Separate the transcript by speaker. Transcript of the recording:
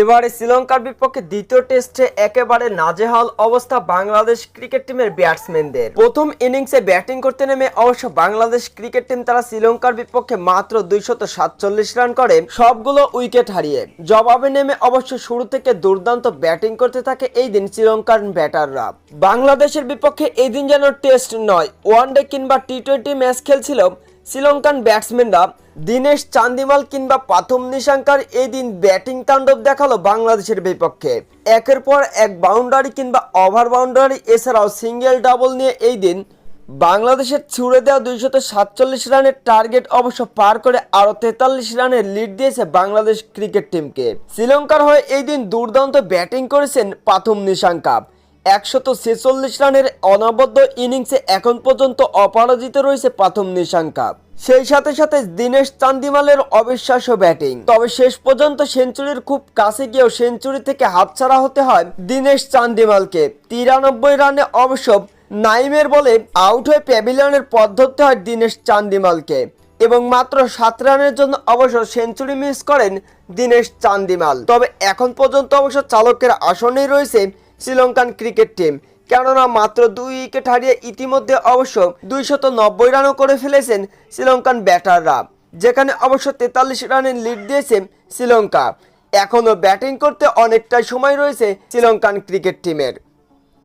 Speaker 1: এবারে শ্রীলঙ্কার বিপক্ষে দ্বিতীয় টেস্টে একেবারে নাজেহাল অবস্থা বাংলাদেশ ক্রিকেট টিমের ব্যাটসম্যানদের। প্রথম ইনিংসে ব্যাটিং করতে নেমে অবশ্য বাংলাদেশ ক্রিকেট টিম তারা শ্রীলঙ্কার বিপক্ষে মাত্র দুইশত সাতচল্লিশ রান করে, সবগুলো উইকেট হারিয়ে। জবাবে নেমে অবশ্য শুরু থেকে দুর্দান্ত ব্যাটিং করতে থাকে এই দিন শ্রীলঙ্কার ব্যাটাররা। বাংলাদেশের বিপক্ষে এই দিন যেন টেস্ট নয়, ওয়ানডে কিংবা টি টোয়েন্টি ম্যাচ খেলছিল শ্রীলঙ্কান ব্যাটসম্যানরা দিনেশ চান্দিমাল কিংবা প্রথম নিশাঙ্কার এই দিন ব্যাটিং তাণ্ডব দেখাল বাংলাদেশের বিপক্ষে। একের পর এক বাউন্ডারি কিংবা ওভার বাউন্ডারি, এছাড়াও সিঙ্গেল ডাবল নিয়ে এই দিন বাংলাদেশের ছুড়ে দেওয়া দুইশত সাতচল্লিশ রানের টার্গেট অবশ্য পার করে আরও তেতাল্লিশ রানের লিড দিয়েছে বাংলাদেশ ক্রিকেট টিমকে। শ্রীলঙ্কার হয়ে এই দিন দুর্দান্ত ব্যাটিং করেছেন প্রথম নিশাঙ্কা। একশত ছেচল্লিশ রানের অনবদ্য ইনিংসে এখন পর্যন্ত অপরাজিত রয়েছে প্রথম নিশাঙ্কা। সেই সাথে সাথে দিনেশ চান্দিমালের অবিশ্বাস্য ব্যাটিং। তবে শেষ পর্যন্ত সেঞ্চুরির খুব কাছে গিয়েও সেঞ্চুরি থেকে হাতছাড়া হতে হয় দিনেশ চান্দিমালকে। তিরানব্বই রানে অবশ্য নাইমের বলে আউট হয়ে প্যাভিলিয়নের পথ ধরতে হয় দিনেশ চান্দিমালকে। এবং মাত্র সাত রানের জন্য অবশ্য সেঞ্চুরি মিস করেন দিনেশ চান্দিমাল। তবে এখন পর্যন্ত অবশ্য চালকের আসনেই রয়েছে শ্রীলঙ্কান ক্রিকেট টিম। কেননা মাত্র দুই উইকেট হারিয়ে ইতিমধ্যে অবশ্য দুইশত নব্বই রানও করে ফেলেছেন শ্রীলঙ্কান ব্যাটাররা, যেখানে অবশ্য তেতাল্লিশ রানের লিড দিয়েছে শ্রীলঙ্কা। এখনও ব্যাটিং করতে অনেকটা সময় রয়েছে শ্রীলঙ্কান ক্রিকেট টিমের।